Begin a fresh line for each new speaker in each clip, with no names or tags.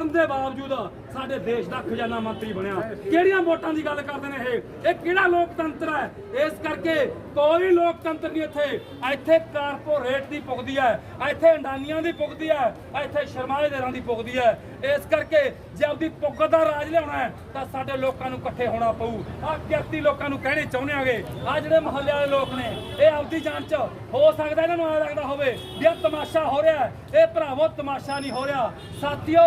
ਕਰਨ ਦੇ ਬਾਵਜੂਦ ਸਾਡੇ ਦੇਸ਼ ਦਾ ਖਜ਼ਾਨਾ ਮੰਤਰੀ ਬਣਿਆ। ਕਿਹੜੀਆਂ ਵੋਟਾਂ ਦੀ ਗੱਲ ਕਰਦੇ ਨੇ ਇਹ? ਇਹ ਕਿਹੜਾ ਲੋਕਤੰਤਰ ਹੈ? ਇਸ ਕਰਕੇ ਕੋਈ ਲੋਕਤੰਤਰ ਨਹੀਂ ਇੱਥੇ। ਇੱਥੇ ਕਾਰਪੋਰੇਟ ਦੀ ਪੁਗਦੀ ਹੈ, ਇੱਥੇ ਅੰਡਾਨੀਆਂ ਦੀ ਪੁਗਦੀ ਹੈ, ਇੱਥੇ ਸ਼ਰਮਾਏਦਾਰਾਂ ਦੀ ਪੁਗਦੀ ਹੈ। ਇਸ ਕਰਕੇ ਜੇ ਆਪਦੀ ਪੁੱਗ ਦਾ ਰਾਜ ਲਿਆਉਣਾ ਹੈ, ਤਾਂ ਸਾਡੇ ਲੋਕਾਂ ਨੂੰ ਇਕੱਠੇ ਹੋਣਾ ਪਊ। ਆ ਕਿਰਤੀ ਲੋਕਾਂ ਨੂੰ ਕਹਿਣੇ ਚਾਹੁੰਦੇ ਆਗੇ। ਆ ਜਿਹੜੇ ਮਹੱਲੇ ਵਾਲੇ ਲੋਕ ਨੇ, ਇਹ ਆਪਦੀ ਜਾਨ ਚ ਹੋ ਸਕਦਾ ਇਹਨਾਂ ਨੂੰ ਐ ਲੱਗਦਾ ਹੋਵੇ ਵੀ ਇਹ ਤਮਾਸ਼ਾ ਹੋ ਰਿਹਾ ਇਹ ਭਰਾਵੋ, ਤਮਾਸ਼ਾ ਨਹੀਂ ਹੋ ਰਿਹਾ। ਸਾਥੀਓ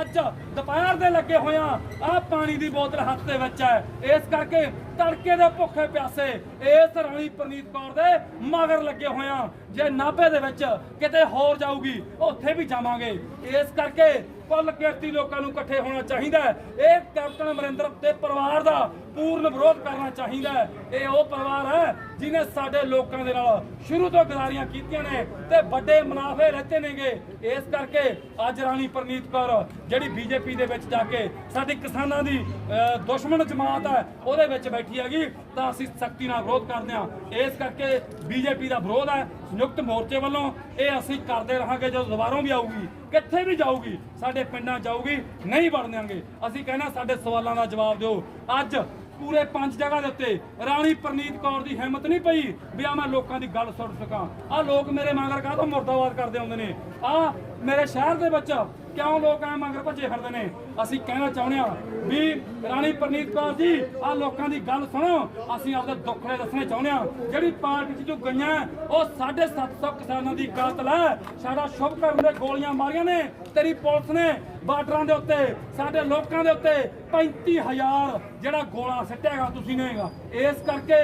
ਅੱਜ ਦੁਪਹਿਰ ਦੇ ਲੱਗੇ ਹੋਇਆ ਆ। ਪਾਣੀ ਦੀ ਬੋਤਲ ਹੱਥ ਦੇ ਵਿੱਚ ਹੈ। ਇਸ ਕਰਕੇ ਤੜਕੇ ਦੇ ਭੁੱਖੇ ਪਿਆਸੇ ਇਸ ਰਾਣੀ ਪ੍ਰਨੀਤ ਕੌਰ ਦੇ ਮਗਰ ਲੱਗੇ ਹੋਇਆ ਜੇ ਨਾਭੇ ਦੇ ਵਿੱਚ ਕਿਤੇ ਹੋਰ ਜਾਊਗੀ, ਉੱਥੇ ਵੀ ਜਾਵਾਂਗੇ। ਇਸ ਕਰਕੇ ਕੁੱਲ ਕਿਰਤੀ ਲੋਕਾਂ ਨੂੰ ਇਕੱਠੇ ਹੋਣਾ ਚਾਹੀਦਾ ਹੈ। ਇਹ ਕੈਪਟਨ ਅਮਰਿੰਦਰ ਦੇ ਪਰਿਵਾਰ ਦਾ ਪੂਰਨ ਵਿਰੋਧ ਕਰਨਾ ਚਾਹੀਦਾ ਹੈ। ਇਹ ਉਹ ਪਰਿਵਾਰ ਹੈ ਜਿਨੇ ਸਾਡੇ ਲੋਕਾਂ ਦੇ ਨਾਲ ਸ਼ੁਰੂ ਤੋਂ ਗਦਾਰੀਆਂ ਕੀਤੀਆਂ ਨੇ ਤੇ ਵੱਡੇ ਮੁਨਾਫੇ ਲੈਤੇ ਨੇਗੇ। ਇਸ ਕਰਕੇ ਅੱਜ ਰਾਣੀ ਪ੍ਰਨੀਤ ਕੌਰ ਜਿਹੜੀ ਬੀਜੇਪੀ ਦੇ ਵਿੱਚ ਜਾ ਕੇ ਸਾਡੀ ਕਿਸਾਨਾਂ ਦੀ ਅਹ, ਦੁਸ਼ਮਣ ਜਮਾਤ ਹੈ ਉਹਦੇ ਵਿੱਚ ਬੈਠੀ ਹੈਗੀ। ਤਾਂ ਅਸੀਂ ਸਖਤੀ ਨਾਲ ਵਿਰੋਧ ਕਰਦੇ ਹਾਂ। ਇਸ ਕਰਕੇ ਬੀਜੇਪੀ ਦਾ ਵਿਰੋਧ ਹੈ, ਸੰਯੁਕਤ ਮੋਰਚੇ ਵੱਲੋਂ। ਇਹ ਅਸੀਂ ਕਰਦੇ ਰਹਾਂਗੇ, ਜਦੋਂ ਦੁਬਾਰਾ ਵੀ ਆਊਗੀ, ਕਿੱਥੇ ਵੀ ਜਾਊਗੀ, ਸਾਡੇ ਪਿੰਡਾਂ ਜਾਊਗੀ, ਨਹੀਂ ਵੜਨ ਦਿਆਂਗੇ। ਅਸੀਂ ਕਹਿੰਦਾ ਸਾਡੇ ਸਵਾਲਾਂ ਦਾ ਜਵਾਬ ਦਿਓ। ਅੱਜ ਪੂਰੇ ਪੰਜ ਜਗ੍ਹਾ ਦੇ ਉੱਤੇ ਰਾਣੀ ਪ੍ਰਨੀਤ ਕੌਰ ਦੀ ਹਿੰਮਤ ਨਹੀਂ ਪਈ ਵੀ ਆ ਮੈਂ ਲੋਕਾਂ ਦੀ ਗੱਲ ਸੁਣ ਸਕਾਂ। ਆ ਲੋਕ ਮੇਰੇ ਮਗਰ ਕਾਹਦੋਂ ਮੁਰਦਾਬਾਦ ਕਰਦੇ ਆਉਂਦੇ ਨੇ? ਆ ਮੇਰੇ ਸ਼ਹਿਰ ਦੇ ਵਿੱਚ ਕਿਉਂ ਲੋਕ ਐ ਮਗਰ ਭੱਜੇ ਫਿਰਦੇ ਨੇ? ਅਸੀਂ ਕਹਿਣਾ ਚਾਹੁੰਦੇ ਆ ਵੀ ਰਾਣੀ ਪ੍ਰਨੀਤ ਕੌਰ ਜੀ ਆ ਲੋਕਾਂ ਦੀ ਗੱਲ ਸੁਣੋ। ਅਸੀਂ ਆਪਦੇ ਦੁੱਖੜੇ ਦੱਸਣੇ ਚਾਹੁੰਦੇ ਆ ਜਿਹੜੀ ਪਾਰਟੀ 'ਚ ਜੋ ਗਈਆਂ, ਉਹ 750 ਕਿਸਾਨਾਂ ਦੀ ਕਾਤਲ ਹੈ ਸਾਡਾ ਸ਼ੁਭ ਕਰਨ ਦੇ ਗੋਲੀਆਂ ਮਾਰੀਆਂ ਨੇ। ਤੇਰੀ ਪੁਲਿਸ ਨੇ ਬਾਰਡਰਾਂ ਦੇ ਉੱਤੇ, ਸਾਡੇ ਲੋਕਾਂ ਦੇ ਉੱਤੇ 35000 ਜਿਹੜਾ ਗੋਲਾ ਸਿੱਟਿਆਗਾ ਤੁਸੀਂ ਨੇਗਾ ਇਸ ਕਰਕੇ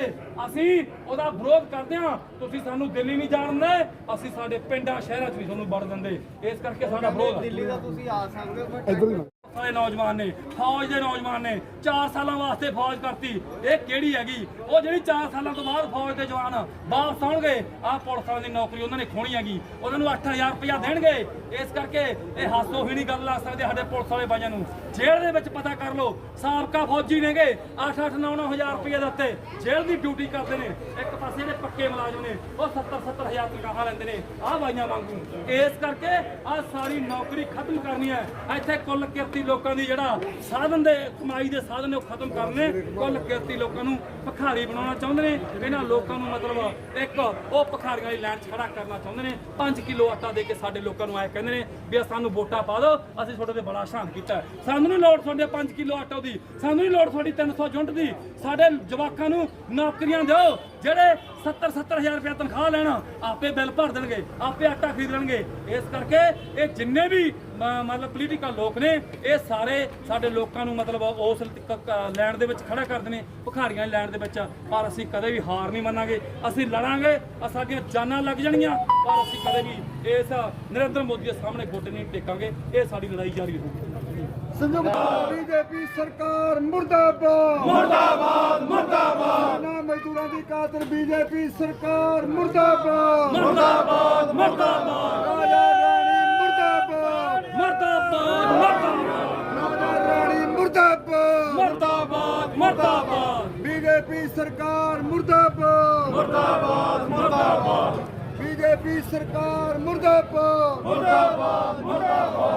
ਅਸੀਂ ਉਹਦਾ ਵਿਰੋਧ ਕਰਦੇ ਹਾਂ। ਤੁਸੀਂ ਸਾਨੂੰ ਦਿੱਲੀ ਨਹੀਂ ਜਾਣ ਦਿੰਦੇ। ਅਸੀਂ ਸਾਡੇ ਪਿੰਡਾਂ ਸ਼ਹਿਰਾਂ 'ਚ ਵੀ ਤੁਹਾਨੂੰ ਵੜ ਦਿੰਦੇ। ਇਸ ਕਰਕੇ ਸਾਡਾ ਵਿਰੋਧ ਹੈ।
ਦਿੱਲੀ ਦਾ ਤੁਸੀਂ ਆ ਸਕਦੇ ਹੋ
ਸਾਰੇ ਨੌਜਵਾਨ ਨੇ ਫੌਜ ਦੇ ਨੌਜਵਾਨ ਨੇ 4 ਸਾਲਾਂ ਵਾਸਤੇ ਫੌਜ ਕਰਤੀ। ਇਹ ਕਿਹੜੀ ਹੈਗੀ? ਉਹ ਜਿਹੜੀ 4 ਸਾਲਾਂ ਤੋਂ ਬਾਅਦ ਫੌਜ ਦੇ ਜਵਾਨ ਵਾਪਸ ਆਉਣਗੇ ਆਹ ਪੁਲਿਸ ਵਾਲਿਆਂ ਦੀ ਨੌਕਰੀ ਉਹਨਾਂ ਨੇ ਖੋਣੀ ਹੈਗੀ। ਉਹਨਾਂ ਨੂੰ 8000 ਰੁਪਇਆ ਦੇਣਗੇ। ਇਸ ਕਰਕੇ ਇਹ ਹਾਸੋ ਹੀ ਨਹੀਂ ਗੱਲ ਲੱਗ ਸਕਦੇ ਸਾਡੇ ਪੁਲਿਸ ਵਾਲੇ ਬਾਈਆਂ ਨੂੰ। ਜੇਲ੍ਹ ਦੇ ਵਿੱਚ ਪਤਾ ਕਰ ਲਓ ਸਾਬਕਾ ਫੌਜੀ ਨੇਗੇ 8-8 9-9000 ਰੁਪਏ ਦੇ ਉੱਤੇ ਜੇਲ੍ਹ ਦੀ ਡਿਊਟੀ ਕਰਦੇ ਨੇ। ਇੱਕ ਪਾਸੇ ਦੇ ਪੱਕੇ ਮੁਲਾਜ਼ਮ ਨੇ, ਉਹ 70-70000 ਤਨਖਾਹਾਂ ਲੈਂਦੇ ਨੇ। ਆਹ ਬਾਈਆਂ ਵਾਂਗੂ। ਇਸ ਕਰਕੇ ਆਹ ਸਾਰੀ ਨੌਕਰੀ ਖਤਮ ਕਰਨੀ ਹੈ। ਇੱਥੇ ਕੁੱਲ ਕਿਰਤੀ ਲੋਕਾਂ ਦੀ ਜਿਹੜਾ ਸਾਧਨ ਦੇ, ਕਮਾਈ ਦੇ ਸਾਧਨ ਨੇ ਉਹ ਖਤਮ ਕਰਨੇ ਕੁੱਲ ਕਿਰਤੀ ਲੋਕਾਂ ਨੂੰ ਭਿਖਾਰੀ ਬਣਾਉਣਾ ਚਾਹੁੰਦੇ ਨੇ। ਇਹਨਾਂ ਲੋਕਾਂ ਨੂੰ ਮਤਲਬ ਇੱਕ ਉਹ ਭਿਖਾਰੀਆਂ ਦੀ ਲਾਈਨ ਖੜਾ ਕਰਨਾ ਚਾਹੁੰਦੇ ਨੇ। 5 ਕਿਲੋ ਆਟਾ ਦੇ ਕੇ ਸਾਡੇ ਲੋਕਾਂ ਨੂੰ ਆਏ ਕਹਿੰਦੇ ਨੇ ਵੀ ਸਾਨੂੰ ਵੋਟਾਂ ਪਾ ਦਿਓ, ਅਸੀਂ ਤੁਹਾਡੇ ਤੇ ਬੜਾ ਸ਼ਾਂਤ ਕੀਤਾ। ਸਾਨੂੰ ਨਹੀਂ ਲੋੜ ਤੁਹਾਡੇ 5 ਕਿਲੋ ਆਟਾ ਦੀ, ਸਾਨੂੰ ਨਹੀਂ ਲੋੜ ਤੁਹਾਡੀ 300 ਯੂਨਿਟ ਦੀ। ਸਾਡੇ ਜਵਾਕਾਂ ਨੂੰ ਨੌਕਰੀਆਂ ਦਿਓ, ਜਿਹੜੇ 70 70000 ਰੁਪਏ ਤਨਖਾਹ ਲੈਣ, ਆਪੇ ਬਿੱਲ ਭਰ ਦੇਣਗੇ, ਆਪੇ ਆਟਾ ਖਰੀਦ ਲੈਣਗੇ। ਇਸ ਕਰਕੇ ਇਹ ਜਿੰਨੇ ਵੀ ਮਤਲਬ ਪੋਲੀਟੀਕਲ ਲੋਕ ਨੇ, ਇਹ ਸਾਰੇ ਸਾਡੇ ਲੋਕਾਂ ਨੂੰ ਮਤਲਬ ਉਸ ਲੈਣ ਦੇ ਵਿੱਚ ਖੜਾ ਕਰਦੇ ਨੇ ਭਿਖਾਰੀਆਂ ਲੈਣ ਦੇ ਵਿੱਚ, ਪਰ ਅਸੀਂ ਕਦੇ ਵੀ ਹਾਰ ਨਹੀਂ ਮੰਨਾਂਗੇ। ਅਸੀਂ ਲੜਾਂਗੇ ਸਾਡੀਆਂ ਜਾਨਾਂ ਲੱਗ ਜਾਣਗੀਆਂ ਪਰ ਅਸੀਂ ਕਦੇ ਵੀ ਇਸ ਨਰਿੰਦਰ ਮੋਦੀ ਦੇ ਸਾਹਮਣੇ ਗੋਡੇ ਨਹੀਂ ਟੇਕਾਂਗੇ, ਇਹ ਸਾਡੀ ਲੜਾਈ ਜਾਰੀ ਰਹੂਗੀ।
ਸੰਯੁਕਤ ਬੀਜੇਪੀ ਸਰਕਾਰ ਮੁਰਦਾਬਾਦ। ਮੁਰਦਾਬਾਦ ਮੁਰਦਾਬਾਦ। ਨਾ ਮਜ਼ਦੂਰਾਂ ਦੀ ਕਾਤਲ ਬੀਜੇਪੀ ਸਰਕਾਰ ਮੁਰਦਾਬਾਦ।
ਮੁਰਦਾਬਾਦ ਮੁਰਦਾਬਾਦ।
ਰਾਜਾ ਰਾਣੀ ਮੁਰਦਾਬਾਦ।
ਮੁਰਦਾਬਾਦ ਮੁਰਦਾਬਾਦ।
ਰਾਜਾ ਰਾਣੀ ਮੁਰਦਾਬਾਦ।
ਮੁਰਦਾਬਾਦ ਮੁਰਦਾਬਾਦ।
ਬੀਜੇਪੀ ਸਰਕਾਰ ਮੁਰਦਾਬਾਦ। ਮੁਰਦਾਬਾਦ ਮੁਰਦਾਬਾਦ। ਬੀਜੇਪੀ ਸਰਕਾਰ ਮੁਰਦਾਬਾਦ। ਮੁਰਦਾਬਾਦ ਮੁਰਦਾਬਾਦ।